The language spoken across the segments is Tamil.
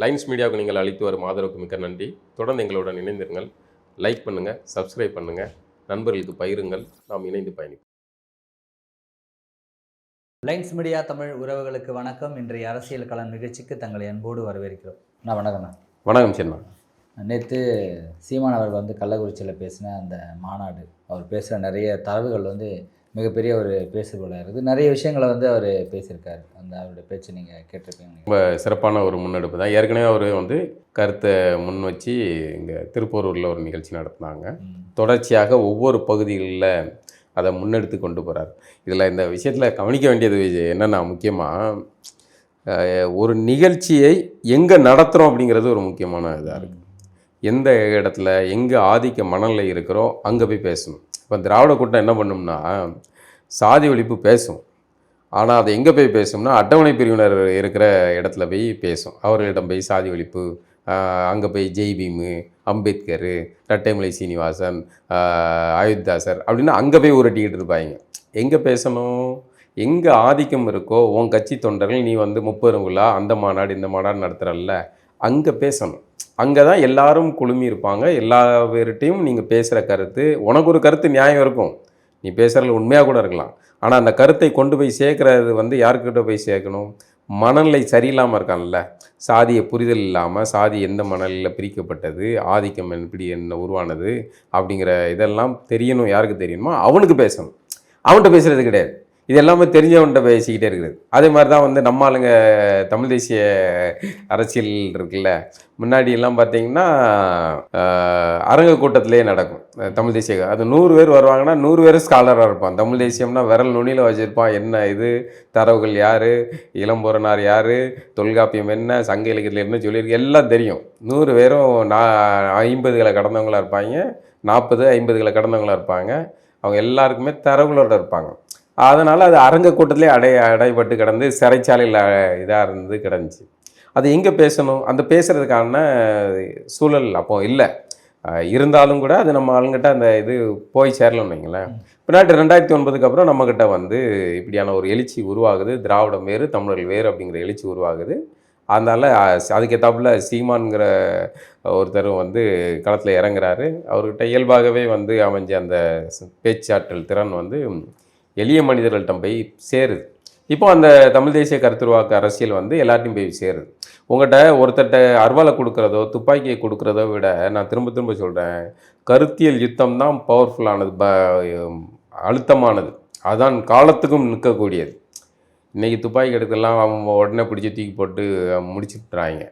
லைன்ஸ் மீடியாவுக்கு நீங்கள் அளித்து வரும் ஆதரவுக்கு மிக்க நன்றி. தொடர்ந்து எங்களுடன் இணைந்திருங்கள். லைக் பண்ணுங்கள் சப்ஸ்கிரைப் பண்ணுங்கள் நண்பர்களுக்கு பகிருங்கள். நாம் இணைந்து பயணிப்போம். லைன்ஸ் மீடியா தமிழ் உறவுகளுக்கு வணக்கம். இன்றைய அரசியல் களம் நிகழ்ச்சிக்கு தங்களை அன்போடு வரவேற்கிறோம். நான் வணக்கம்ண்ணா. வணக்கம் சென்னா நேற்று சீமான் அவர்கள் வந்து கள்ளக்குறிச்சியில் பேசின அந்த மாநாடு. அவர் பேசுகிற நிறைய தரவுகள் வந்து மிகப்பெரிய ஒரு பேசுபொருளாக இருக்குது நிறைய விஷயங்களை வந்து அவர் பேசியிருக்காரு. அந்த அவருடைய பேச்சு நீங்கள் கேட்டிருப்பீங்க ரொம்ப சிறப்பான ஒரு முன்னெடுப்பு தான். ஏற்கனவே அவர் வந்து கருத்தை முன் வச்சு இங்கே திருப்பூரூரில் ஒரு நிகழ்ச்சி நடத்தினாங்க. தொடர்ச்சியாக ஒவ்வொரு பகுதிகளில் அதை முன்னெடுத்து கொண்டு போகிறார் இதில் இந்த விஷயத்தில் கவனிக்க வேண்டியது என்னென்னா முக்கியமாக ஒரு நிகழ்ச்சியை எங்கே நடத்துகிறோம் அப்படிங்கிறது ஒரு முக்கியமான இதாக இருக்குது எந்த இடத்துல எங்கே ஆதிக்க மனநிலை இருக்கிறோ அங்கே போய் பேசணும். இப்போ திராவிட கூட்டம் என்ன பண்ணும்னா சாதி ஒழிப்பு பேசும். ஆனால் அது எங்கே போய் பேசும்னா அட்டவணை பிரிவினர் இருக்கிற இடத்துல போய் பேசும். அவர்களிடம் போய் சாதி ஒழிப்பு அங்கே போய் ஜெய் பீமு அம்பேத்கர் ரட்டைமலை சீனிவாசன் ஆஹ் அயோத்திதாசர் அப்படின்னு அங்கே போய் உரட்டிக்கிட்டு இருப்பாங்க. எங்கே பேசணும்? எங்கே ஆதிக்கம் இருக்கோ உன் கட்சி தொண்டர்கள் நீ வந்து முப்பெருங்குலா அந்த மாநாடு இந்த மாநாடு நடத்துகிறல்ல அங்கே பேசணும். அங்கே தான் எல்லாரும் குழுமி இருப்பாங்க. எல்லா பேர்கிட்டையும் நீங்கள் பேசுகிற கருத்து உனக்கு ஒரு கருத்து நியாயம் இருக்கும். நீ பேசுகிறதுல உண்மையாக கூட இருக்கலாம். ஆனால் அந்த கருத்தை கொண்டு போய் சேர்க்குறது வந்து யாருக்கிட்ட போய் சேர்க்கணும்? மனநிலை சரியில்லாமல் இருக்கான்ல. சாதிய புரிதல் இல்லாமல் சாதி எந்த மணலில் பிரிக்கப்பட்டது ஆதிக்கம் எப்படி என்ன உருவானது அப்படிங்கிற இதெல்லாம் தெரியணும் யாருக்கு தெரியணுமோ அவனுக்கு பேசணும். அவன்கிட்ட பேசுகிறது கிடையாது. இது எல்லாமே தெரிஞ்சவன்கிட்ட பேசிக்கிட்டே இருக்குது அதே மாதிரி தான் வந்து நம்ம ஆளுங்க தமிழ் தேசிய அரசியல் இருக்குல்ல முன்னாடி எல்லாம் பார்த்தீங்கன்னா அரங்க கூட்டத்திலே நடக்கும். தமிழ் தேசிய அது நூறு பேர் வருவாங்கன்னா நூறு பேர் ஸ்காலராக இருப்பான். தமிழ் தேசியம்னா விரல் நுனியில் வச்சுருப்பான். என்ன இது? தரவுகள் யார்? இளம்பொறனார் யார்? தொல்காப்பியம் என்ன? சங்க இலக்கியத்தில் என்ன சொல்லியிருக்கு? எல்லாம் தெரியும். நூறு பேரும் நான் ஐம்பதுகளை கடந்தவங்களா இருப்பாங்க. நாற்பது ஐம்பதுகளை கடந்தவங்களாக இருப்பாங்க. அவங்க எல்லாருக்குமே தரவுகளோட இருப்பாங்க. அதனால் அது அரங்க கூட்டத்திலே அடை அடைபட்டு கிடந்து சிறைச்சாலையில் இதாக இருந்து கிடந்துச்சு. அது எங்கே பேசணும்? அந்த பேசுகிறதுக்கான சூழல் அப்போது இல்லை. இருந்தாலும் கூட அது நம்ம ஆளுங்கிட்ட அந்த இது போய் சேரலன்னு வைங்களேன். பின்னாடி ரெண்டாயிரத்தி ஒன்பதுக்கு அப்புறம் நம்மக்கிட்ட வந்து இப்படியான ஒரு எழுச்சி உருவாகுது. திராவிடம் வேறு தமிழர்கள் வேறு அப்படிங்கிற எழுச்சி உருவாகுது. அதனால் அதுக்கேற்றாப்புல சீமான்ங்கிற ஒருத்தர் வந்து களத்தில் இறங்குறாரு. அவர்கிட்ட இயல்பாகவே வந்து அமைஞ்ச அந்த பேச்சாற்றல் திறன் வந்து எளிய மனிதர்கள்ட்ட போய் சேருது. இப்போ அந்த தமிழ் தேசிய கருத்துருவாக்க அரசியல் வந்து எல்லாத்தையும் போய் சேருது. உங்கள்கிட்ட ஒருத்தர்கிட்ட அருவாலை கொடுக்குறதோ துப்பாக்கியை கொடுக்குறதோ விட நான் திரும்ப திரும்ப சொல்கிறேன் கருத்தியல் யுத்தம் தான் பவர்ஃபுல்லானது ப அழுத்தமானது. அதான் காலத்துக்கும் நிற்கக்கூடியது. இன்றைக்கி துப்பாக்கி எடுக்கலாம் அவங்க உடனே பிடிச்சி தூக்கி போட்டு முடிச்சுட்றாங்க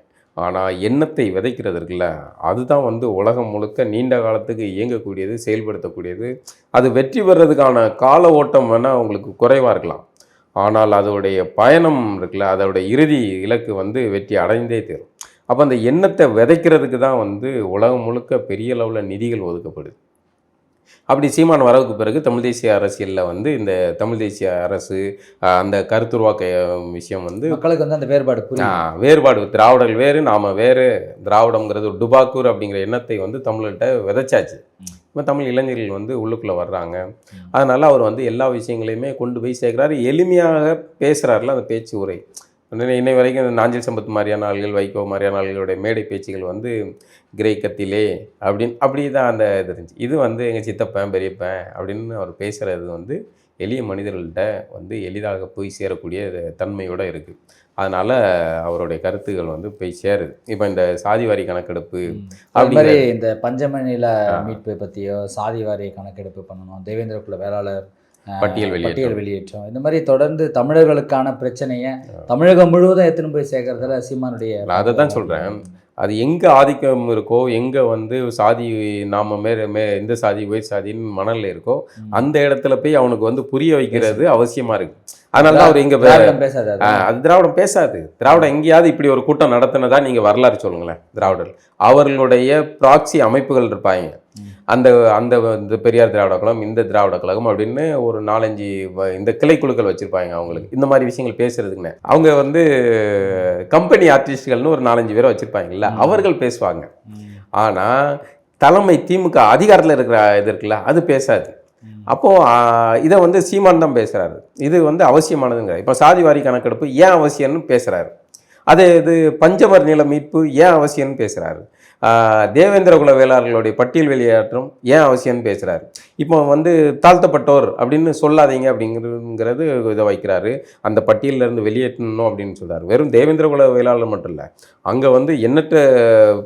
ஆனால் எண்ணத்தை விதைக்கிறது இருக்குல்ல அதுதான் வந்து உலகம் முழுக்க நீண்ட காலத்துக்கு இயங்கக்கூடியது செயல்படுத்தக்கூடியது. அது வெற்றி பெறதுக்கான கால ஓட்டம் வேணால் உங்களுக்கு குறைவாக இருக்கலாம். ஆனால் அதோடைய பயணம் இருக்குல்ல அதோடைய இறுதி இலக்கு வந்து வெற்றி அடைந்தே தீரும். அப்போ அந்த எண்ணத்தை விதைக்கிறதுக்கு தான் வந்து உலகம் முழுக்க பெரிய அளவில் நிதிகள் ஒதுக்கப்படுது. அப்படி சீமான் வரவுக்கு பிறகு தமிழ் தேசிய அரசியலில் வந்து இந்த தமிழ் தேசிய அரசு அந்த கருத்துருவாக்க விஷயம் வந்து மக்களுக்கு வந்து அந்த வேறுபாடு வேறுபாடு. திராவிடர்கள் வேறு நாம வேறு. திராவிடம்ங்கிறது ஒரு டுபாக்கூர் அப்படிங்கிற எண்ணத்தை வந்து தமிழ்கிட்ட விதைச்சாச்சு. இப்போ தமிழ் இளைஞர்கள் வந்து உள்ளுக்குள்ளே வர்றாங்க. அதனால் அவர் வந்து எல்லா விஷயங்களையுமே கொண்டு போய் சேர்க்குறாரு. எளிமையாக பேசுகிறாருல அந்த பேச்சு உரை. இன்னை வரைக்கும் இந்த நாஞ்சில் சம்பத் மாதிரியான ஆள்கள் வைகோ மாதிரியான ஆள்களுடைய மேடை பேச்சுகள் வந்து கிரேக்கத்திலே அப்படின்னு அப்படி தான் அந்த இது இருந்துச்சு இது வந்து எங்கள் சித்தப்பன் பெரியப்பன் அப்படின்னு அவர் பேசுகிறது வந்து எளிய மனிதர்கள்ட்ட வந்து எளிதாக போய் சேரக்கூடிய தன்மையோடு இருக்குது அதனால் அவருடைய கருத்துக்கள் வந்து போய் சேருது இப்போ இந்த சாதிவாரி கணக்கெடுப்பு. அது மாதிரி இந்த பஞ்சமணில. மீட்பு பற்றியோ சாதி வாரிய கணக்கெடுப்பு பண்ணணும் தேவேந்திர குல வேளாளர் பட்டியல். பட்டியல் வெளியேற்றம் இந்த மாதிரி தொடர்ந்து தமிழர்களுக்கான பிரச்சனையை தமிழகம் முழுவதும் எடுத்துன்னு போய் சேர்க்கறதுல சீமானுடைய நான் அதை தான் சொல்றேன். அது எங்கே ஆதிக்கம் இருக்கோ எங்கே வந்து சாதி நாம மே மே இந்த சாதி உயர் சாதின்னு மணல்ல இருக்கோ. அந்த இடத்துல போய் அவனுக்கு வந்து புரிய வைக்கிறது அவசியமா இருக்கு அதனால தான் அவர் திராவிடம் பேசாது அது. திராவிடம் பேசாது திராவிடம் எங்கேயாவது இப்படி ஒரு கூட்டம் நடத்தினதா நீங்க வரலாறு சொல்லுங்களேன் திராவிடர் அவர்களுடைய ப்ராக்சி அமைப்புகள் இருப்பாங்க. அந்த அந்த இந்த பெரியார் திராவிட கழகம் இந்த திராவிட கழகம் அப்படின்னு ஒரு நாலஞ்சு இந்த கிளை குழுக்கள் வச்சிருப்பாங்க அவங்களுக்கு இந்த மாதிரி விஷயங்கள் பேசுறதுக்குன்னு அவங்க வந்து கம்பெனி ஆர்டிஸ்ட்கள்னு ஒரு நாலஞ்சு பேரை வச்சிருப்பாங்கல்ல. அவர்கள் பேசுவாங்க ம். ஆனா தலைமை திமுக அதிகாரத்தில் இருக்கிற இது இருக்குல்ல அது பேசாது அப்போது இதை வந்து சீமான் தான் பேசுகிறாரு இது வந்து அவசியமானதுங்க. இப்போ சாதிவாரி கணக்கெடுப்பு ஏன் அவசியம்னு பேசுகிறாரு அதே இது பஞ்சவர் நில மீட்பு ஏன் அவசியம்னு பேசுகிறாரு தேவேந்திர குல வேளாளர்களுடைய பட்டியல் வெளியேற்றம் ஏன் அவசியம்னு பேசுகிறாரு இப்போ வந்து தாழ்த்தப்பட்டோர் அப்படின்னு சொல்லாதீங்க அப்படிங்கிறது இதை வைக்கிறாரு. அந்த பட்டியல்ல இருந்து வெளியேற்றணும் அப்படின்னு சொல்கிறார் வெறும் தேவேந்திர குல வேளாளர் மட்டும் இல்லை அங்கே வந்து எண்ணற்ற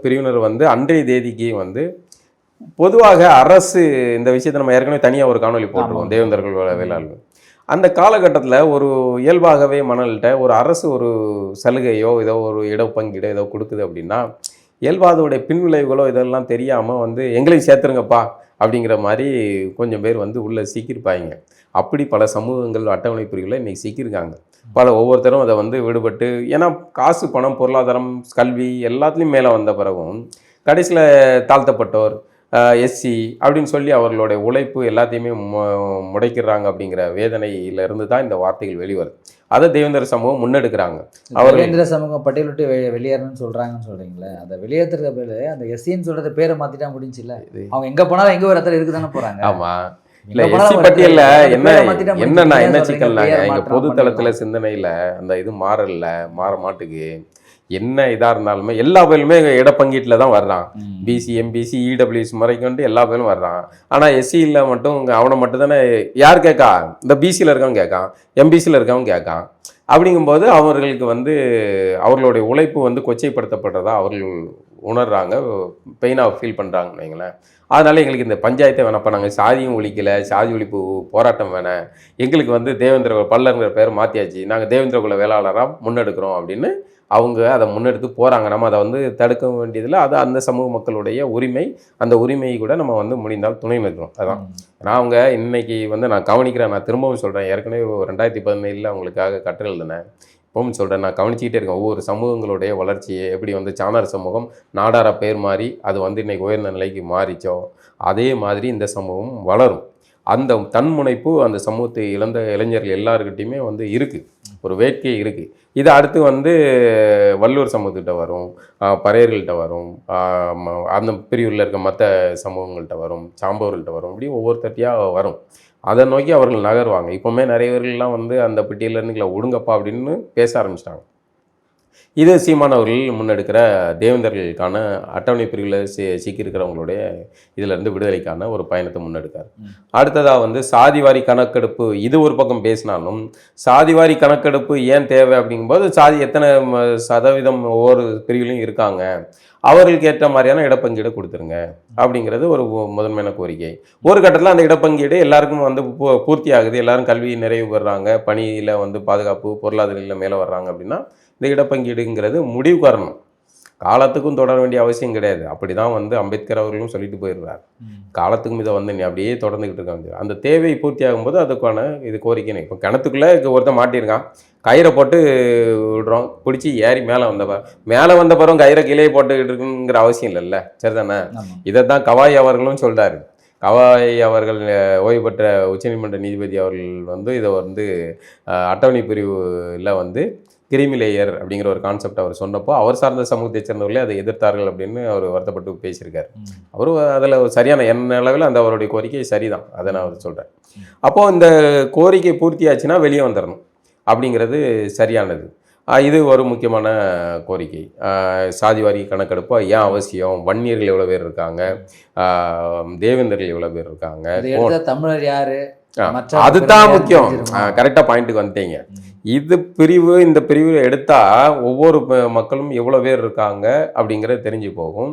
பிரிவினர் வந்து அன்றைய தேதிக்கு வந்து பொதுவாக அரசு இந்த விஷயத்தை நம்ம ஏற்கனவே தனியாக ஒரு காணொளி போட்டுருவோம் ஆமா. தேவேந்திர குல வேளாளர் அந்த காலகட்டத்தில் ஒரு இயல்பாகவே மணல்கிட்ட ஒரு அரசு ஒரு சலுகையோ ஏதோ ஒரு இடப்பங்கீடோ ஏதோ கொடுக்குது அப்படின்னா இயல்பா அதோடைய பின்விளைவுகளோ இதெல்லாம் தெரியாமல் வந்து எங்களையும் சேர்த்துருங்கப்பா அப்படிங்கிற மாதிரி கொஞ்சம் பேர் வந்து உள்ளே சிக்கியிருப்பாங்க அப்படி பல சமூகங்கள் அட்டவணை பிரிவுகளில் இன்றைக்கி சிக்கியிருக்காங்க பல ஒவ்வொருத்தரும் அதை வந்து விடுபட்டு ஏன்னா காசு பணம் பொருளாதாரம் கல்வி எல்லாத்துலேயும் மேலே வந்த பிறகும் கடைசியில் தாழ்த்தப்பட்டோர் எஸ்சி அப்படின்னு சொல்லி அவர்களுடைய உழைப்பு எல்லாத்தையுமே முடைக்கிறாங்க அப்படிங்கிற வேதனையிலிருந்து தான் இந்த வார்த்தைகள் வெளிவருது. அதை தேவேந்திர சமூகம் முன்னெடுக்கிறாங்க. அவர்கள் தேவேந்திர சமூகம் பட்டியலிட்டு வெளியேறணும்னு சொல்றாங்கன்னு சொல்றீங்களே அந்த வெளியேற்றுற பேரு அந்த எஸ்சின்னு சொல்றது பேரை மாத்திட்டா முடிஞ்சுல இது- அவங்க எங்க போனாலும் எங்க ஒரு இடத்துல இருக்குதானே போறாங்க? ஆமா. எங்க இல்ல எஸ்சி பட்டியல்ல என்ன ஏன் என்ன? சிக்கல்னாங்க இங்க பொது தளத்துல. சிந்தனையில அந்த இது மாறல மாற மாட்டுக்கு. என்ன இதா இருந்தாலுமே எல்லா பேருமே இடப்பங்கீட்டில் தான் வர்றான். பிசி எம்பிசி இடபிள்யூஎஸ் முறைக்கு வந்து எல்லா பேரும் வர்றான். ஆனால் எஸ்சியில் மட்டும் அவனை மட்டும் தானே யார் கேட்கா இந்த பிசியில் இருக்கவன் கேட்கான் எம்பிசியில் இருக்கவன் கேட்கான் அப்படிங்கும்போது அவர்களுக்கு வந்து அவர்களுடைய உழைப்பு வந்து கொச்சைப்படுத்தப்படுறதா அவர்கள் உணர்றாங்க பெயினாக ஃபீல் பண்ணுறாங்கன்னு வைங்களேன். அதனால எங்களுக்கு இந்த பஞ்சாயத்தை வேணாப்பா நாங்கள் சாதியும் ஒழிக்கல சாதி ஒழிப்பு போராட்டம் வேணாம் எங்களுக்கு வந்து தேவேந்திர பல்லருங்கிற பேர் மாற்றியாச்சு நாங்கள் தேவேந்திர குல வேளாளராக முன்னெடுக்கிறோம் அப்படின்னு அவங்க அதை முன்னெடுத்து போகிறாங்க நம்ம அதை வந்து தடுக்க வேண்டியதில்லை. அது அந்த சமூக மக்களுடைய உரிமை. அந்த உரிமையை கூட நம்ம வந்து முடிந்தால் துணை நிற்கிறோம் அதான். ம். நான் அவங்க இன்னைக்கு வந்து நான் கவனிக்கிறேன். நான் திரும்பவும் சொல்கிறேன் ஏற்கனவே ரெண்டாயிரத்தி பதினேழில் அவங்களுக்காக கட்டுரை எழுதினேன். இப்பவும் சொல்கிறேன் நான் கவனிச்சிக்கிட்டே இருக்கேன். ஒவ்வொரு சமூகங்களுடைய வளர்ச்சியை எப்படி வந்து சாணார் சமூகம் நாடார பேர் மாறி அது வந்து இன்னைக்கு உயர்ந்த நிலைக்கு மாறிச்சோ அதே மாதிரி இந்த சமூகம் வளரும். அந்த தன்முனைப்பு அந்த சமூகத்தை இழந்த இளைஞர்கள் எல்லாருக்கிட்டையுமே வந்து இருக்குது ஒரு வேட்கை இருக்குது இது அடுத்து வந்து வள்ளூர் சமூகத்திட்ட வரும் பறையர்கள்ட்ட வரும் அந்த பிரிவில் இருக்க மற்ற சமூகங்கள்கிட்ட வரும் சாம்பவர்கள்ட்ட வரும் இப்படி ஒவ்வொருத்தட்டியாக வரும். அதை நோக்கி அவர்கள் நகருவாங்க. இப்போவுமே நிறைய பேர்கள்லாம் வந்து அந்த பெட்டியிலேருந்து ஒடுங்கப்பா அப்படின்னு பேச ஆரம்பிச்சிட்டாங்க. இது சீமான் அவர்கள் முன்னெடுக்கிற தேவேந்தர்களுக்கான அட்டவணை பிரிவில் சி சிக்கியிருக்கிறவங்களுடைய இதிலிருந்து விடுதலைக்கான ஒரு பயணத்தை முன்னெடுக்கார். அடுத்ததாக வந்து சாதிவாரி கணக்கெடுப்பு இது ஒரு பக்கம் பேசினாலும் சாதிவாரி கணக்கெடுப்பு ஏன் தேவை அப்படிங்கும்போது சாதி எத்தனை சதவீதம் ஒவ்வொரு பிரிவிலையும் இருக்காங்க. அவர்களுக்கு ஏற்ற மாதிரியான இடப்பங்கீடு கொடுத்துருங்க அப்படிங்கிறது ஒரு முதன்மையான கோரிக்கை. ஒரு கட்டத்தில் அந்த இடப்பங்கீடு எல்லாருக்கும் வந்து பூர்த்தி ஆகுது எல்லாரும் கல்வி நிறைவு பெறாங்க. பணியில் வந்து பாதுகாப்பு பொருளாதாரத்தில் மேலே வர்றாங்க அப்படின்னா இந்த இடப்பங்கீடுங்கிறது முடிவுக்கு வரணும் காலத்துக்கும் தொடர வேண்டிய அவசியம் கிடையாது. அப்படி தான் வந்து அம்பேத்கர் அவர்களும் சொல்லிட்டு போயிடுறார். காலத்துக்கும் இதை வந்து நீ அப்படியே தொடர்ந்துக்கிட்டு இருக்க வேண்டியது. அந்த தேவை பூர்த்தி ஆகும்போது அதுக்கான இது கோரிக்கை இப்போ கிணத்துக்குள்ளே ஒருத்தன் மாட்டியிருக்கான். கயிறை போட்டு விடுறோம். பிடிச்சி ஏறி மேலே வந்த மேலே வந்த பிறகு கயிறை கீழே போட்டுக்கிட்டு இருக்குங்கிற அவசியம் இல்லைல்ல. சரிதானே. இதை தான் கவாய் அவர்களும் சொல்றாரு. கவாய் அவர்கள் ஓய்வு பெற்ற உச்சநீதிமன்ற நீதிபதி அவர்கள் வந்து இதை வந்து அட்டவணை பிரிவில் வந்து கிரிமி லேயர் அப்படிங்கிற ஒரு கான்செப்ட் அவர் சொன்னப்போ அவர் சார்ந்த சமூகத்தை சேர்ந்தவர்களே அதை எதிர்த்தார்கள் அப்படின்னு அவர் வருத்தப்பட்டு பேசியிருக்காரு. அவர் அதில் சரியான என்ன அளவில் அந்த அவருடைய கோரிக்கை சரிதான். அதை நான் அவர் சொல்கிறேன் அப்போது இந்த கோரிக்கை பூர்த்தியாச்சுன்னா வெளியே வந்துடணும் அப்படிங்கிறது சரியானது. இது ஒரு முக்கியமான கோரிக்கை. ஆஹ் சாதிவாரி கணக்கெடுப்பா ஏன் அவசியம்? வன்னியர்கள் எவ்வளோ பேர் இருக்காங்க? ஆஹ் தேவேந்தர்கள் எவ்வளோ பேர் இருக்காங்க? தமிழர் யாரு? அதுதான் முக்கியம்? கரெக்டாக பாயிண்ட்டுக்கு வந்துட்டீங்க. இது பிரிவு இந்த பிரிவு எடுத்தா ஒவ்வொரு மக்களும் எவ்வளோ பேர் இருக்காங்க அப்படிங்கிறது தெரிஞ்சு போகும்.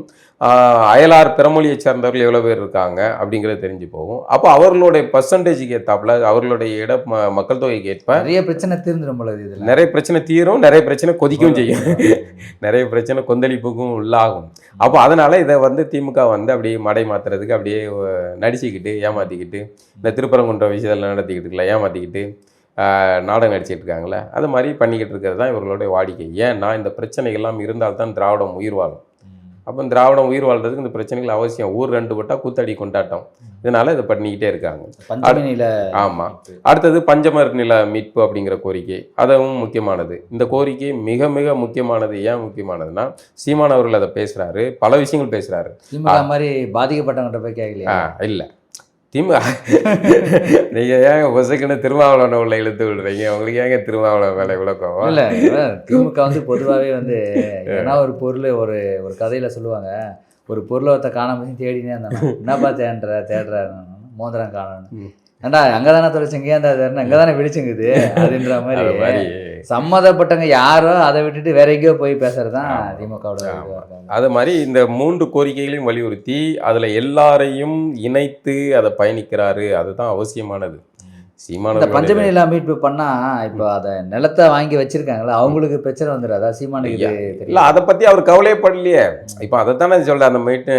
அயலார் பிறமொழியை சேர்ந்தவர்கள் எவ்வளோ பேர் இருக்காங்க அப்படிங்கிறது தெரிஞ்சு போகும். அப்போ அவர்களுடைய பர்சன்டேஜுக்கு ஏற்றாப்புல அவர்களுடைய இட மக்கள் தொகைக்கு ஏற்ப நிறைய பிரச்சனை தீர்ந்துடும் போல இதுல. நிறைய பிரச்சனை தீரும் நிறைய பிரச்சனை கொதிக்கவும் செய்யும். நிறைய பிரச்சனை கொந்தளிப்புக்கும் உள்ளாகும். அப்போ அதனால இதை வந்து திமுக வந்து அப்படியே மடை மாத்துறதுக்கு அப்படியே நடிச்சுக்கிட்டு ஏமாத்திக்கிட்டு இந்த திருப்பரங்குன்ற விஷயத்தில் நடத்திக்கிட்டு ஆஹ், நாடகம் நடிச்சிட்டு இருக்காங்களே அது மாதிரி பண்ணிக்கிட்டு இருக்கிறது தான் இவர்களுடைய வாடிக்கை. ஏன்னா இந்த பிரச்சனைகள்லாம் இருந்தால்தான் திராவிடம் உயிர் வாழும். அப்போ திராவிடம் உயிர் வாழ்றதுக்கு இந்த பிரச்சனைகள் அவசியம். ஊர் ரெண்டு பட்டா கூத்தடி கொண்டாட்டம். இதனால இதை பண்ணிக்கிட்டே இருக்காங்க. நில ஆமா. அடுத்தது பஞ்சமர் நில மீட்பு அப்படிங்கிற கோரிக்கை. அதுவும் முக்கியமானது. இந்த கோரிக்கை மிக மிக முக்கியமானது. ஏன் முக்கியமானதுன்னா சீமான் அவர்கள் அதை பேசுறாரு. பல விஷயங்கள் பேசுறாரு. திமுக மாதிரி பாதிக்கப்பட்டவங்கிட்ட போய் கேட்கலையா? இல்லை. திமுக நீங்க ஏங்க பொசுக்குன்னு திருமாவளவனை உள்ள இழுத்து விடுறீங்க? உங்களுக்கு ஏங்க திருமாவளவன் வேலை விளக்கம் இல்ல இவன் திமுக வந்து பொதுவாகவே வந்து ஏன்னா ஒரு பொருள் ஒரு ஒரு கதையில சொல்லுவாங்க. ஒரு பொருளை ஒருத்த காணாம போய் தேடினே இருந்தான்? என்னப்பா தேடுற தேடுற மோதிரம் காணணும் ஏண்டா அங்கே தானே தொலைச்சிங்க? அந்த அங்கே தானே விழிச்சுங்குது? அப்படின்ற மாதிரி. சம்மந்தப்பட்டவங்க யாரோ அதை விட்டுட்டு வேற எங்கேயோ போய் பேசுறது தான் திமுகவோட. அது மாதிரி இந்த மூன்று கோரிக்கைகளையும் வலியுறுத்தி அதுல எல்லாரையும் இணைத்து அதை பயணிக்கிறாரு. அதுதான் அவசியமானது. இந்த சீமானவர்களுடைய- பஞ்சமி நிலா மீட்பு பண்ணா இப்போ அதை நிலத்தை வாங்கி வச்சிருக்காங்களா அவங்களுக்கு பிரச்சனை வந்துடாதா? சீமானுக்கு இல்ல அதை பத்தி அவர் கவலையப்படலையே. இப்ப அதைத்தானே சொல்ற அந்த மீட்டு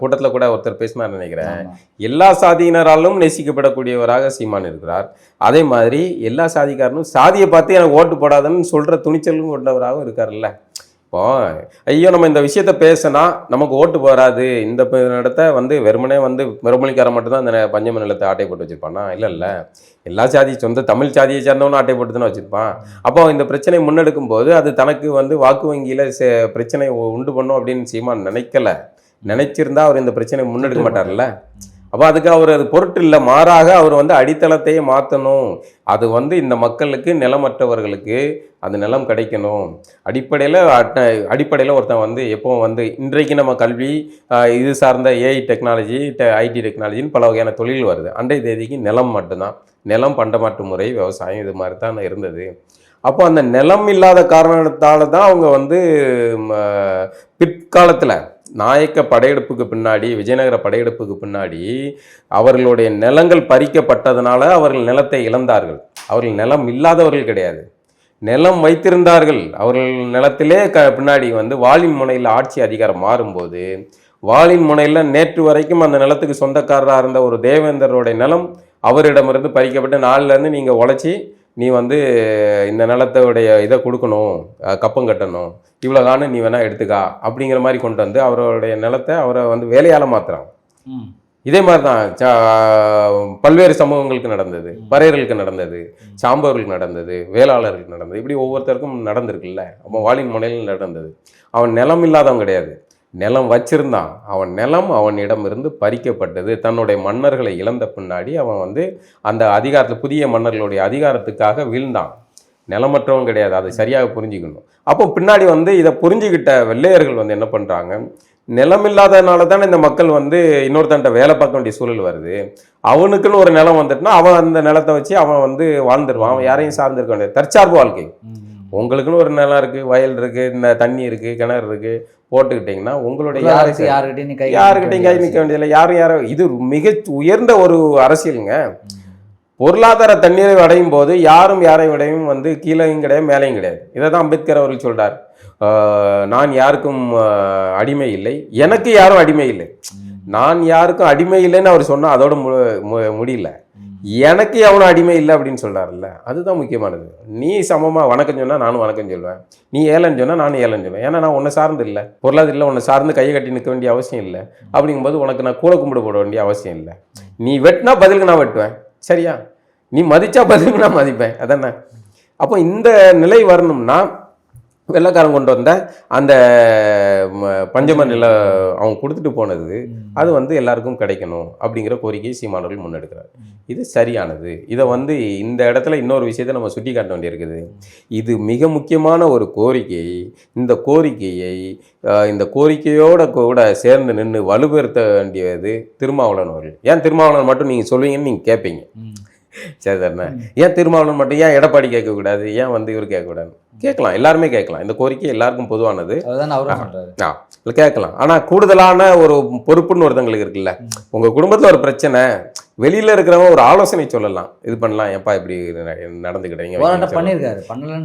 கூட்டத்துல கூட ஒருத்தர் பேசினார் நினைக்கிறேன். எல்லா சாதியினராலும் நேசிக்கப்படக்கூடியவராக சீமான் இருக்கிறார். அதே மாதிரி எல்லா சாதிக்காரனும் சாதியை பார்த்து எனக்கு ஓட்டு போடாதுன்னு சொல்ற துணிச்சலும் கொண்டவராகவும் இருக்காருல்ல. இப்போ ஐயோ நம்ம இந்த விஷயத்த பேசினா நமக்கு ஓட்டு போராது இந்த இடத்த வந்து வெறுமனே வந்து மறுமொழிக்காரன் மட்டும்தான் இந்த பஞ்சம நிலத்தை ஆட்டை போட்டு வச்சிருப்பானா? இல்லை இல்லை. எல்லா சாதி சொந்த தமிழ் சாதியை சேர்ந்தவனும் ஆட்டை போட்டு தானே வச்சுருப்பான். அப்போ இந்த பிரச்சனை முன்னெடுக்கும் போது அது தனக்கு வந்து வாக்கு வங்கியில் சே- பிரச்சனை உண்டு பண்ணும் அப்படின்னு சீமான் நினைக்கல. நினைச்சிருந்தா அவர் இந்த பிரச்சனை முன்னெடுக்க மாட்டார்ல. அப்போ அதுக்கு அவர் அது பொருட்டு இல்லை. மாறாக அவர் வந்து அடித்தளத்தையே மாற்றணும் அது வந்து இந்த மக்களுக்கு நிலமற்றவர்களுக்கு அந்த நிலம் கிடைக்கணும். அடிப்படையில் அடிப்படையில் ஒருத்தன் வந்து எப்போவும் வந்து இன்றைக்கு நம்ம கல்வி இது சார்ந்த ஏஐ டெக்னாலஜி ஐடி டெக்னாலஜின்னு பல வகையான தொழில் வருது. அன்றைய தேதிக்கு நிலம் மட்டும்தான். நிலம் பண்டமாற்று முறை விவசாயம் இது மாதிரி தான் இருந்தது. அப்போ அந்த நிலம் இல்லாத காரணத்தால் தான் அவங்க வந்து பிற்காலத்தில் நாயக்க படையெடுப்புக்கு பின்னாடி விஜயநகர படையெடுப்புக்கு பின்னாடி அவர்களுடைய நிலங்கள் பறிக்கப்பட்டதுனால அவர்கள் நிலத்தை இழந்தார்கள். அவர்கள் நிலம் இல்லாதவர்கள் கிடையாது. நிலம் வைத்திருந்தார்கள். அவர்கள் நிலத்திலே க பின்னாடி வந்து வாலின் முனையில் ஆட்சி அதிகாரம் மாறும்போது வாலின் முனையில் நேற்று வரைக்கும் அந்த நிலத்துக்கு சொந்தக்காரராக இருந்த ஒரு தேவேந்தருடைய நிலம் அவரிடமிருந்து பறிக்கப்பட்டு நாளிலேருந்து நீங்கள் உழைச்சி நீ வந்து இந்த நிலத்தோடைய இதை கொடுக்கணும் கப்பம் கட்டணும் இவ்வளோ காணு நீ வேணா எடுத்துக்கா அப்படிங்கிற மாதிரி கொண்டு வந்து அவருடைய நிலத்தை அவரை வந்து வேலையால் மாத்துறாங்க. ம். இதே மாதிரி தான் சா- பல்வேறு சமூகங்களுக்கு நடந்தது பறையர்களுக்கு நடந்தது சாம்பவர்களுக்கு நடந்தது வேளாளர்களுக்கு நடந்தது இப்படி ஒவ்வொருத்தருக்கும் நடந்திருக்குல்ல. அவன் வாளின் முனையில் நடந்தது. அவன் நிலம் இல்லாதவன் கிடையாது. நிலம் வச்சிருந்தான். அவன் நிலம் அவனிடம் இருந்து பறிக்கப்பட்டது. தன்னுடைய மன்னர்களை இழந்த பின்னாடி அவன் வந்து அந்த அதிகாரத்தில் புதிய மன்னர்களுடைய அதிகாரத்துக்காக வீழ்ந்தான். நிலமற்றவன் கிடையாது. அதை சரியாக புரிஞ்சுக்கணும். அப்போ பின்னாடி வந்து இதை புரிஞ்சுக்கிட்ட வெள்ளையர்கள் வந்து என்ன பண்ணுறாங்க நிலம் இல்லாதனால தானே இந்த மக்கள் வந்து இன்னொருத்தன்ட்ட வேலை பார்க்க வேண்டிய சூழல் வருது. அவனுக்குன்னு ஒரு நிலம் வந்துட்டுனா அவன் அந்த நிலத்தை வச்சு அவன் வந்து வாழ்ந்துருவான். அவன் யாரையும் சார்ந்திருக்க வேண்டியது தற்சார்பு வாழ்க்கை. உங்களுக்குன்னு ஒரு நிலம் இருக்கு வயல் இருக்கு இந்த தண்ணி இருக்கு கிணறு இருக்கு போட்டுக்கிட்டீங்கன்னா உங்களுடைய யாருக்கு யாருக்கிட்டையும் யாருக்கிட்டையும் கை நிற்க வேண்டியதில்லை. யாரும் யாரும் இது மிக உயர்ந்த ஒரு அரசியலுங்க. பொருளாதார தண்ணீரை அடையும் போது யாரும் யாரை விடையும் வந்து கீழேயும் கிடையாது மேலேயும் கிடையாது. இதை தான் அம்பேத்கர் அவர்கள் சொல்றார். ஆஹ் நான் யாருக்கும் அடிமை இல்லை. எனக்கு யாரும் அடிமை இல்லை. நான் யாருக்கும் அடிமை இல்லைன்னு அவர் சொன்னா அதோட முடியல. எனக்கு எவனும் அடிமை இல்லை அப்படின்னு சொல்கிறாருல்ல அதுதான் முக்கியமானது. நீ சமமா வணக்கம் சொன்னால் நானும் வணக்கம் சொல்லுவேன். நீ ஏலன்னு சொன்னால் நானும் ஏலன்னு சொல்லுவேன். ஏன்னா நான் உன்னை சார்ந்து இல்லை. பொருளாதாரத்தில் உன்னை சார்ந்து கையை கட்டி நிற்க வேண்டிய அவசியம் இல்லை. அப்படிங்கும்போது உனக்கு நான் கூட கும்பிட போட வேண்டிய அவசியம் இல்லை. நீ வெட்டினா பதிலுக்கு நான் வெட்டுவேன். சரியா? நீ மதிச்சா பதிலுக்கு நான் மதிப்பேன். அதானே? அப்போ இந்த நிலை வரணும்னா வெள்ளைக்காரன் கொண்டு வந்த அந்த பஞ்சம நில அவன் கொடுத்துட்டு போனது அது வந்து எல்லாருக்கும் கிடைக்கணும் அப்படிங்கிற கோரிக்கையை சீமானவர்கள் முன்னெடுக்கிறார். இது சரியானது. இதை வந்து இந்த இடத்துல இன்னொரு விஷயத்தை நம்ம சுட்டி காட்ட வேண்டியிருக்குது. இது மிக முக்கியமான ஒரு கோரிக்கை. இந்த கோரிக்கையை இந்த கோரிக்கையோட கூட சேர்ந்து நின்று வலுப்பெறுத்த வேண்டியது திருமாவளவன் அவர்கள். ஏன் திருமாவளவன் மட்டும் நீங்கள் சொல்லுவீங்கன்னு நீங்கள் கேட்பீங்க. சரி தானே ஏன் திருமாவளவன் மட்டும் ஏன் எடப்பாடி கேட்கக்கூடாது? ஏன் வந்து இவர் கேட்கக்கூடாது? கேட்கலாம் எல்லாருமே கேட்கலாம். இந்த கோரிக்கை எல்லாருக்கும் பொதுவானது. ஆ. இல்லை கேட்கலாம். ஆனால் கூடுதலான ஒரு பொறுப்புன்னு ஒருத்தங்களுக்கு இருக்குல்ல. உங்கள் குடும்பத்தில் ஒரு பிரச்சனை வெளியில் இருக்கிறவங்க ஒரு ஆலோசனை சொல்லலாம். இது பண்ணலாம் ஏப்பா இப்படி நடந்துக்கிட்டீங்க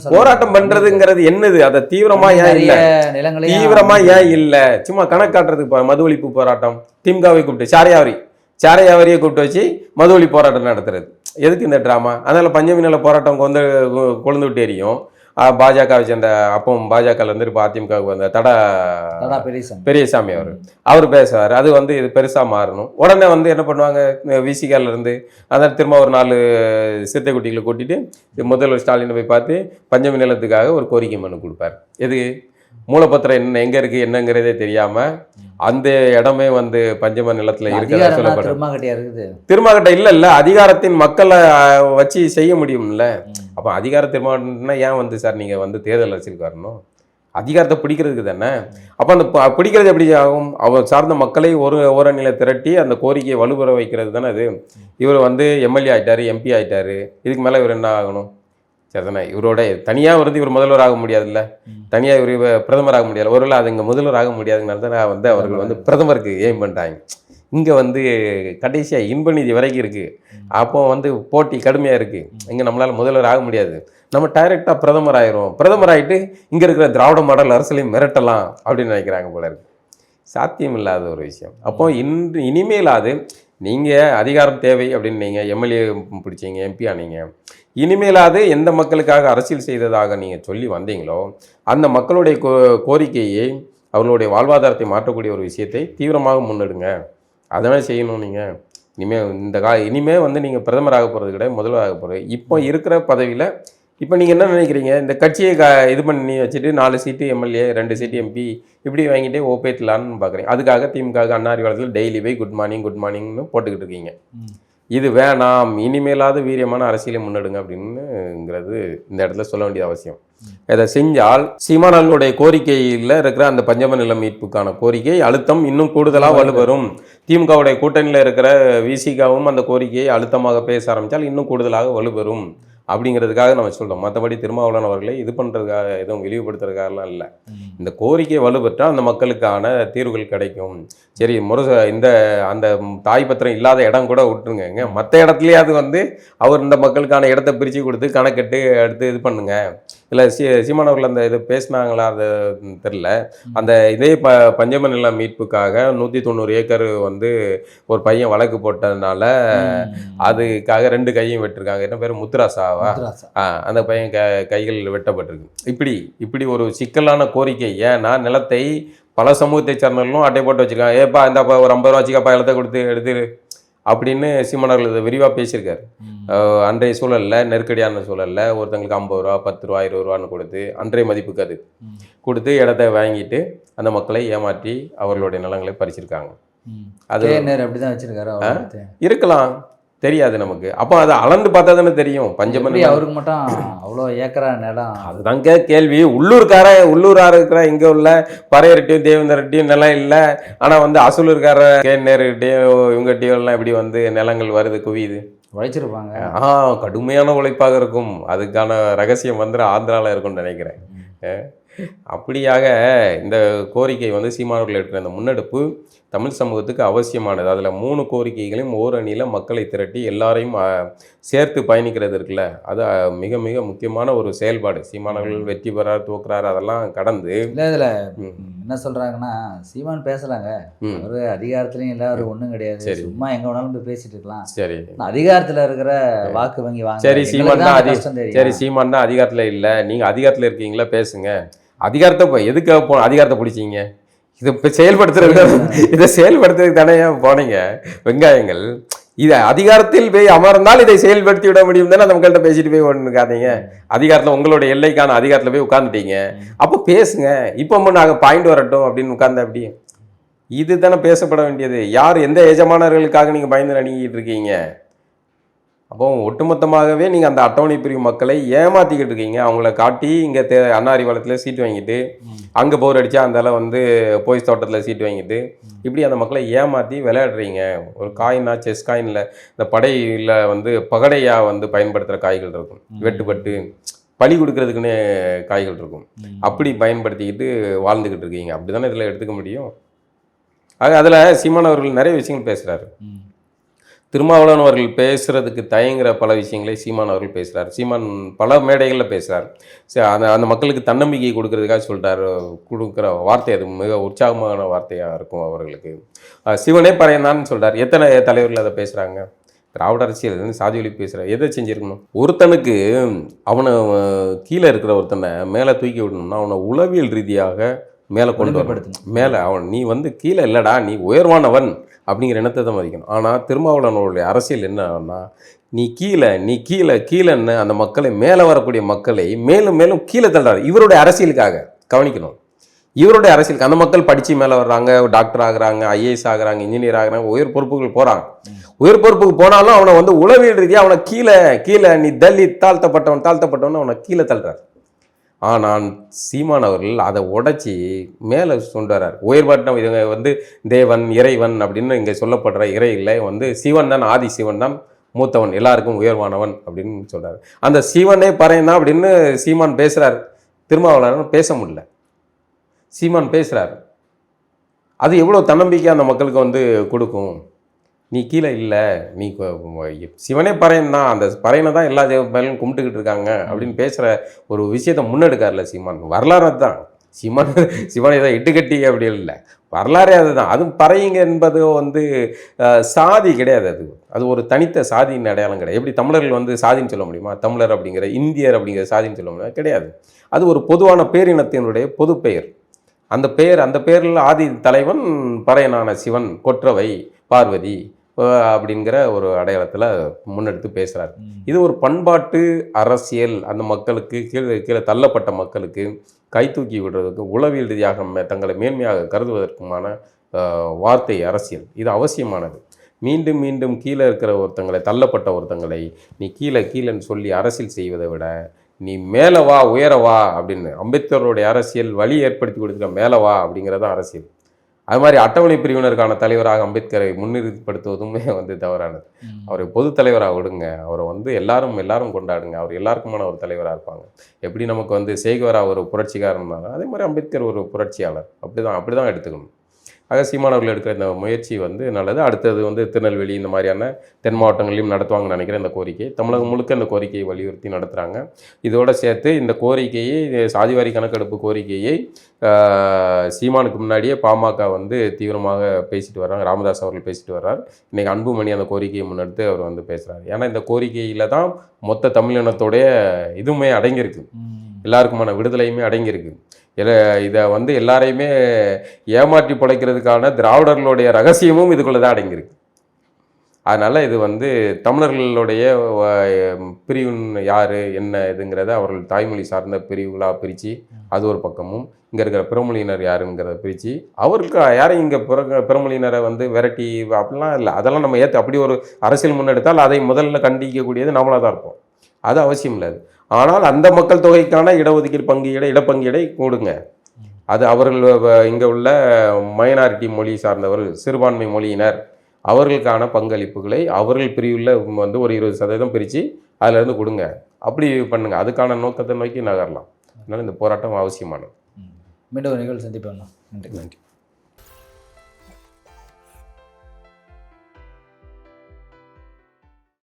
போராட்டம் பண்றதுங்கிறது என்னது? அதை தீவிரமா ஏன் இல்ல? நிலங்களையும் தீவிரமா ஏன் இல்ல? சும்மா கணக்காட்டுறதுக்கு போ- மது ஒழிப்பு போராட்டம். திமுகவை கூப்பிட்டு சாரையாவரி சாரையாவரியை கூப்பிட்டு வச்சு மது ஒழிப்பு போராட்டம் நடத்துறது. எதுக்கு இந்த ட்ராமா அதனால பஞ்சமி நில போராட்டம் கொண்டு கொழுந்து விட்டு எரியும். பாஜகவை சேர்ந்த அப்போ பாஜக இருந்து இப்போ அதிமுகவுக்கு வந்த தடா பெரியசாமி. பெரியசாமி அவர். அவர் பேசுவார். அது வந்து இது பெருசாக மாறணும். உடனே வந்து என்ன பண்ணுவாங்க? விசிகால இருந்து அதான் திரும்ப ஒரு நாலு சிறுத்தை குட்டிகளை கூட்டிட்டு முதல்வர் ஸ்டாலினை போய் பார்த்து பஞ்சமி நிலத்துக்காக ஒரு கோரிக்கை மனு கொடுப்பார். எது? மூலப்பத்திரம் என்ன எங்கே இருக்குது என்னங்கிறதே தெரியாமல் அந்த இடமே வந்து பஞ்சம நிலத்துல இருக்கிறதா அதிகாரம் சொல்லப்படுறது திரும்ப கட்டியா இருக்குது. திருமகட்ட இல்ல இல்ல. அதிகாரத்தின் மக்களை வச்சு செய்ய முடியும்ல. அப்ப அதிகார திருமகம்னா ஏன் வந்து சார் நீங்க வந்து தேர்தல் அரசியலுக்கு வரணும் அதிகாரத்தை பிடிக்கிறதுக்கு தானே? அப்ப அந்த பிடிக்கிறது எப்படி ஆகும்? அவர் சார்ந்த மக்களை ஒரு ஓரணியில திரட்டி அந்த கோரிக்கையை வலுப்பெற வைக்கிறது தானே அது? இவர் வந்து எம்எல்ஏ ஆயிட்டாரு எம்பி ஆயிட்டாரு. இதுக்கு மேல இவர் என்ன ஆகணும்? சரி தானே இவரோட தனியா வந்து இவர் முதல்வர் ஆக முடியாதுல்ல? ம். தனியா இவர் இவ- பிரதமர் ஆக முடியாது ஒருவேளை அது இங்க முதல்வர் ஆக முடியாதுனால தான் வந்து அவர்கள் வந்து பிரதமருக்கு ஏம் பண்ணிட்டாங்க இங்க வந்து கடைசியா இன்ப நிதி வரைக்கும் இருக்கு. அப்போ வந்து போட்டி கடுமையா இருக்கு. இங்க நம்மளால முதல்வர் ஆக முடியாது. நம்ம டைரக்டா பிரதமர் ஆயிரும் பிரதமர் ஆயிட்டு இங்க இருக்கிற திராவிட மாடல் அரசியலையும் மிரட்டலாம் அப்படின்னு நினைக்கிறாங்க போல இருக்கு. சாத்தியம் இல்லாத ஒரு விஷயம். அப்போ இன்று இனிமேலாது நீங்கள் அதிகாரம் தேவை அப்படின்னீங்க எம்எல்ஏ பிடிச்சீங்க எம்பி ஆனீங்க. இனிமேலாவது எந்த மக்களுக்காக அரசியல் செய்ததாக நீங்கள் சொல்லி வந்தீங்களோ அந்த மக்களுடைய கோ கோரிக்கையை அவர்களுடைய வாழ்வாதாரத்தை மாற்றக்கூடிய ஒரு விஷயத்தை தீவிரமாக முன்னெடுங்க. அதனால் செய்யணும் நீங்கள் இனிமேல் இந்த கா இனிமேல் வந்து நீங்கள் பிரதமராக போகிறது கிடையாது முதல்வராக போகிறது இப்போ இருக்கிற பதவியில் இப்போ நீங்கள் என்ன நினைக்கிறீங்க? இந்த கட்சியை க இது பண்ணி வச்சுட்டு நாலு சீட்டு எம்எல்ஏ ரெண்டு சீட்டு எம்பி இப்படி வாங்கிட்டு ஓப்பேத்தலான்னு பார்க்குறீங்க அதுக்காக திமுக அண்ணாரி காலத்தில் டெய்லி போய் குட் மார்னிங் குட் மார்னிங்னு போட்டுக்கிட்டு இருக்கீங்க. இது வேணாம் இனிமேலாவது வீரியமான அரசியலை முன்னெடுங்க அப்படின்னுங்கிறது இந்த இடத்துல சொல்ல வேண்டிய அவசியம். இதை செஞ்சால் சீமானங்களுடைய கோரிக்கையில் இருக்கிற அந்த பஞ்சம நில மீட்புக்கான கோரிக்கை அழுத்தம் இன்னும் கூடுதலாக வலுப்பெறும். திமுகவுடைய கூட்டணியில் இருக்கிற விசிகாவும் அந்த கோரிக்கையை அழுத்தமாக பேச ஆரம்பித்தால் இன்னும் கூடுதலாக வலுப்பெறும். அப்படிங்கிறதுக்காக நம்ம சொல்றோம். மற்றபடி திருமாவளவன் அவர்களை இது பண்ணுறதுக்காக எதுவும் இழிவுபடுத்துறதுக்காகலாம் இல்லை. இந்த கோரிக்கை வலுப்பெற்றால் அந்த மக்களுக்கான தீர்வுகள் கிடைக்கும். சரி முரச இந்த அந்த தாய் பத்திரம் இல்லாத இடம் கூட விட்டுருங்க. மற்ற இடத்துலயாவது வந்து அவர் இந்த மக்களுக்கான இடத்த பிரித்து கொடுத்து கணக்கெட்டு எடுத்து இது பண்ணுங்க. இல்லை சி சீமான் அவர்கள் அந்த இது பேசினாங்களா? அது தெரில அந்த இதே ப பஞ்சம நில மீட்புக்காக நூற்றி தொண்ணூறு ஏக்கர் வந்து ஒரு பையன் வழக்கு போட்டதுனால அதுக்காக ரெண்டு கையும் வெட்டிருக்காங்க. என்ன பேர்? முத்துராசாவா? அந்த பையன் க கைகள் வெட்டப்பட்டிருக்கு. இப்படி இப்படி ஒரு சிக்கலான கோரிக்கை ஏன்னா நிலத்தை பல சமூகத்தை சேர்ந்தவர்களும் அட்டை போட்டு வச்சிருக்காங்க. ஏப்பா இந்தாப்பா ஒரு ஐம்பது ரூபா வச்சுக்கப்பா இடத்த கொடுத்து எடுத்துரு அப்படின்னு சீமானவர்கள் இதை விரிவாக பேசியிருக்காரு. அன்றைய சூழலில் நெருக்கடியான சூழலில் ஒருத்தங்களுக்கு ஐம்பது ரூபா பத்து ரூபா இருபது ரூபான்னு கொடுத்து அன்றைய மதிப்புக்கு அது. கொடுத்து இடத்த வாங்கிட்டு அந்த மக்களை ஏமாற்றி அவர்களுடைய நிலங்களை பறிச்சிருக்காங்க. அது வச்சிருக்காரு? அவர் அடுத்து. இருக்கலாம். தெரியாது நமக்கு. அப்போ அதை அளந்து பார்த்தா தானே தெரியும். பஞ்சம எப்படி நிலம் அவருக்கு மட்டும் அவ்வளோ ஏக்கரா நிலம்? அதுதாங்க கேள்வி. உள்ளூர்கார உள்ளூராக இருக்கிற இங்கே உள்ள பறையர்கிட்டையும் தேவேந்தர்கிட்டையும் நிலம் இல்லை. ஆனால் வந்து அசூலூர்கார கே. நேருகிட்டையும் இவங்ககிட்டையும் எல்லாம் இப்படி வந்து நிலங்கள் வருது குவியுது? உழைச்சிருப்பாங்க. ஆ கடுமையான உழைப்பாக இருக்கும். அதுக்கான ரகசியம் வந்து ஆந்திராவில் இருக்கும்னு நினைக்கிறேன். அப்படியாக இந்த கோரிக்கை வந்து சீமானவர்கள் எடுக்கிற அந்த முன்னெடுப்பு தமிழ் சமூகத்துக்கு அவசியமானது. அதில் மூணு கோரிக்கைகளையும் ஓரணியில் மக்களை திரட்டி எல்லாரையும் சேர்த்து பயணிக்கிறது இருக்குல்ல? அது மிக மிக முக்கியமான ஒரு செயல்பாடு. சீமானவர்கள் வெற்றி பெறார் தோக்குறார் அதெல்லாம் கடந்து. இல்ல இதுல என்ன சொல்றாங்கன்னா சீமான் பேசலாங்க. ம். அவரு அதிகாரத்துலயும் இல்ல அவரு ஒண்ணும் கிடையாது. சரி. சும்மா எங்க வேணாலும் போய் பேசிட்டு இருக்கலாம். சரி. அதிகாரத்துல இருக்கிற வாக்கு வங்கி வாங்க. சரி, சீமான் தான். சரி சீமான் தான் அதிகாரத்தில் இல்லை. நீங்கள் அதிகாரத்தில் இருக்கீங்களா? பேசுங்க. அதிகாரத்தை எதுக்காக போ அதிகாரத்தை பிடிச்சீங்க? இது இப்போ செயல்படுத்துறது இதை செயல்படுத்துறதுக்கு தானே ஏன் போனீங்க? வெங்காயங்கள். இதை அதிகாரத்தில் போய் அமர்ந்தால் இதை செயல்படுத்தி விட முடியும் தானே? அந்த மக்கள்கிட்ட பேசிட்டு போய் ஒன்று இருக்காதீங்க அதிகாரத்தில் உங்களோட எல்லைக்கான அதிகாரத்தில் போய் உட்காந்துட்டீங்க அப்போ பேசுங்க. இப்போ நாங்கள் பாயிண்ட் வரட்டும் அப்படின்னு உட்கார்ந்தா அப்படி இது தானே பேசப்பட வேண்டியது. யார் எந்த எஜமானர்களுக்காக நீங்கள் பயந்து நடுங்கிட்டு இருக்கீங்க? அப்போ ஒட்டுமொத்தமாகவே நீங்கள் அந்த அட்டவணை பிரிவு மக்களை ஏமாத்திக்கிட்டு இருக்கீங்க அவங்கள காட்டி இங்கே தே அன்னாரிவாளத்தில் சீட்டு வாங்கிட்டு. அங்கே போர் அடிச்சா அந்தால வந்து போய்ஸ் தோட்டத்தில் சீட்டு வாங்கிட்டு இப்படி அந்த மக்களை ஏமாற்றி விளையாடுறீங்க ஒரு காயினா செஸ் காயினில் இந்த படையில் வந்து பகடையாக வந்து பயன்படுத்துகிற காய்கள் இருக்கும். வெட்டுப்பட்டு பலி கொடுக்கறதுக்குன்னே காய்கள் இருக்கும். அப்படி பயன்படுத்திக்கிட்டு வாழ்ந்துக்கிட்டு இருக்கீங்க அப்படி தானே இதில் எடுத்துக்க முடியும் ஆக அதில் சீமான் அவர்கள் நிறைய விஷயங்கள் பேசுகிறாரு. திருமாவளவன் அவர்கள் பேசுகிறதுக்கு தயங்குற பல விஷயங்களை சீமான் அவர்கள் பேசுகிறார் சீமான் பல மேடைகளில் பேசுகிறார் சரி அந்த அந்த மக்களுக்கு தன்னம்பிக்கை கொடுக்கறதுக்காக சொல்கிறார் கொடுக்குற வார்த்தை அது மிக உற்சாகமான வார்த்தையாக இருக்கும் அவர்களுக்கு. சிவனே பறையந்தான்னு சொல்கிறார் எத்தனை தலைவர்கள் அதை பேசுகிறாங்க திராவிட அரசியல் சாதி ஒளி பேசுகிறார் எதை செஞ்சிருக்கணும்? ஒருத்தனுக்கு அவனை கீழே இருக்கிற ஒருத்தனை மேலே தூக்கி விடணும்னா அவனை உளவியல் ரீதியாக மேலே கொண்டு வரணும். மேலே அவன் நீ வந்து கீழே இல்லைடா நீ உயர்வானவன் அப்படிங்கிற எண்ணத்தை தான் மதிக்கணும். ஆனால் திருமாவளவனுடைய அரசியல் என்னன்னா நீ கீழே நீ கீழே கீழேன்னு அந்த மக்களை மேலே வரக்கூடிய மக்களை மேலும் மேலும் கீழே தள்ளாரு இவருடைய அரசியலுக்காக கவனிக்கணும். இவருடைய அரசியலுக்கு அந்த மக்கள் படிச்சு மேலே வர்றாங்க டாக்டர் ஆகுறாங்க ஐஏஎஸ் ஆகுறாங்க இன்ஜினியர் ஆகுறாங்க உயர் பொறுப்புகள் போறாங்க. உயர் பொறுப்புக்கு போனாலும் அவனை வந்து உளவியல் ரீதியாக அவனை கீழே கீழே நீ தலித் தாழ்த்தப்பட்டவன் தாழ்த்தப்பட்டவன் அவனை கீழே தள்ளுறார். ஆனால் சீமான் அவர்கள் அதை உடைச்சி மேலே கொண்டு வரார் உயர்பட்டம் இவங்க வந்து தேவன் இறைவன் அப்படின்னு இங்கே சொல்லப்படுற இறை இல்லை வந்து சிவன் தான் ஆதி சிவன் தான் மூத்தவன் எல்லாருக்கும் உயர்வானவன் அப்படின்னு சொல்கிறார் அந்த சிவனே பறையனா அப்படின்னு சீமான் பேசுகிறார் திருமாவளவன் பேச முடியல. சீமான் பேசுகிறார் அது எவ்வளோ தன்னம்பிக்கை அந்த மக்களுக்கு வந்து கொடுக்கும்? நீ கீழே இல்லை. நீ சிவனே பறையன் தான். அந்த பறையனை தான் எல்லா மேலும் கும்பிட்டுக்கிட்டு இருக்காங்க அப்படின்னு பேசுகிற ஒரு விஷயத்தை முன்னெடுக்கார்ல சீமான். வரலாறு தான் சிவன் சிவனை தான் இட்டுக்கட்டி அப்படி இல்லை. வரலாறே அதுதான். அதுவும் பறையுங்க என்பது வந்து சாதி கிடையாது அது. அது ஒரு தனித்த சாதியின் அடையாளம் கிடையாது. எப்படி தமிழர்கள் வந்து சாதின்னு சொல்ல முடியுமா? தமிழர் அப்படிங்கிற இந்தியர் அப்படிங்கிற சாதின்னு சொல்ல முடியுமா? கிடையாது. அது ஒரு பொதுவான பேரினத்தினுடைய பொது பெயர். அந்த பெயர் அந்த பெயரில் ஆதி தலைவன் பறையனான சிவன் கொற்றவை பார்வதி. அப்படிங்கிற ஒரு அடையாளத்தில் முன்னெடுத்து பேசுகிறார் இது ஒரு பண்பாட்டு அரசியல் அந்த மக்களுக்கு கீழே கீழே தள்ளப்பட்ட மக்களுக்கு கை தூக்கி விடுறதுக்கு உளவியல் ரீதியாக தங்களை மேன்மையாக கருதுவதற்குமான வார்த்தை அரசியல். இது அவசியமானது. மீண்டும் மீண்டும் கீழே இருக்கிற ஒருத்தங்களை தள்ளப்பட்ட ஒருத்தங்களை நீ கீழே கீழேன்னு சொல்லி அரசியல் செய்வதை விட நீ மேலே வா உயர வா அப்படின்னு அம்பேத்கருடைய அரசியல் வழி ஏற்படுத்தி கொடுத்துருக்க மேலே வா அப்படிங்கிறது அரசியல். அது மாதிரி அட்டவணை பிரிவினருக்கான தலைவராக அம்பேத்கரை முன்னிறுத்தப்படுத்துவதுமே வந்து தவறானது. அவரை பொது தலைவராக விடுங்க. அவரை வந்து எல்லாரும் எல்லாரும் கொண்டாடுங்க. அவர் எல்லாருக்குமான ஒரு தலைவராக இருப்பாங்க. எப்படி நமக்கு வந்து சேகுவரா ஒரு புரட்சிகாரன் அதே மாதிரி அம்பேத்கர் ஒரு புரட்சியாளர். அப்படிதான் அப்படிதான் எடுத்துக்கணும். ஆக சீமானவர்கள் எடுக்கிற இந்த முயற்சி வந்து நல்லது. அடுத்தது வந்து திருநெல்வேலி இந்த மாதிரியான தென் மாவட்டங்களிலும் நடத்துவாங்கன்னு நினைக்கிறேன் இந்த கோரிக்கை தமிழகம் முழுக்க இந்த கோரிக்கையை வலியுறுத்தி நடத்துகிறாங்க இதோட சேர்த்து இந்த கோரிக்கையை சாதிவாரி கணக்கெடுப்பு கோரிக்கையை சீமானுக்கு முன்னாடியே பாமக வந்து தீவிரமாக பேசிட்டு வர்றாங்க. ராமதாஸ் அவர்கள் பேசிட்டு வர்றார். இன்னைக்கு அன்புமணி அந்த கோரிக்கையை முன்னெடுத்து அவர் வந்து பேசுகிறார் ஏன்னா இந்த கோரிக்கையில் தான் மொத்த தமிழினத்தோடைய இதுவுமே அடங்கியிருக்கு. எல்லாருக்குமான விடுதலையுமே அடங்கியிருக்கு. இதை இதை வந்து எல்லாரையுமே ஏமாற்றி பிழைக்கிறதுக்கான திராவிடர்களுடைய ரகசியமும் இதுக்குள்ளே தான் அடங்கியிருக்கு. அதனால் இது வந்து தமிழர்களுடைய பிரிவுன்னு யார் என்ன இதுங்கிறத அவர்கள் தாய்மொழி சார்ந்த பிரிவுகளாக பிரித்து அது ஒரு பக்கமும் இங்கே இருக்கிற பிறமொழியினர் யாருங்கிறத பிரித்து அவருக்கு யாரையும் இங்கே பிற பிறமொழியினரை வந்து விரட்டி அப்படிலாம் இல்லை. அதெல்லாம் நம்ம ஏற்று அப்படி ஒரு அரசியல் முன்னெடுத்தால் அதை முதல்ல கண்டிக்கக்கூடியது நம்மளாக தான் இருப்போம். அது அவசியம் இல்லை அது. ஆனால் அந்த மக்கள் தொகைக்கான இடஒதுக்கீடு பங்கீடை இடப்பங்கீடை கொடுங்க. அது அவர்கள் இங்கே உள்ள மைனாரிட்டி மொழி சார்ந்தவர்கள் சிறுபான்மை மொழியினர் அவர்களுக்கான பங்களிப்புகளை அவர்கள் பிரிவில் வந்து ஒரு இருபது சதவீதம் பிரித்து அதிலேருந்து கொடுங்க. அப்படி பண்ணுங்க. அதுக்கான நோக்கத்தை நோக்கி நகரலாம். அதனால் இந்த போராட்டம் அவசியமானது. மீண்டும் ஒரு நிகழ்வு சந்திப்போம்ண்ணா நன்றி. நன்றி.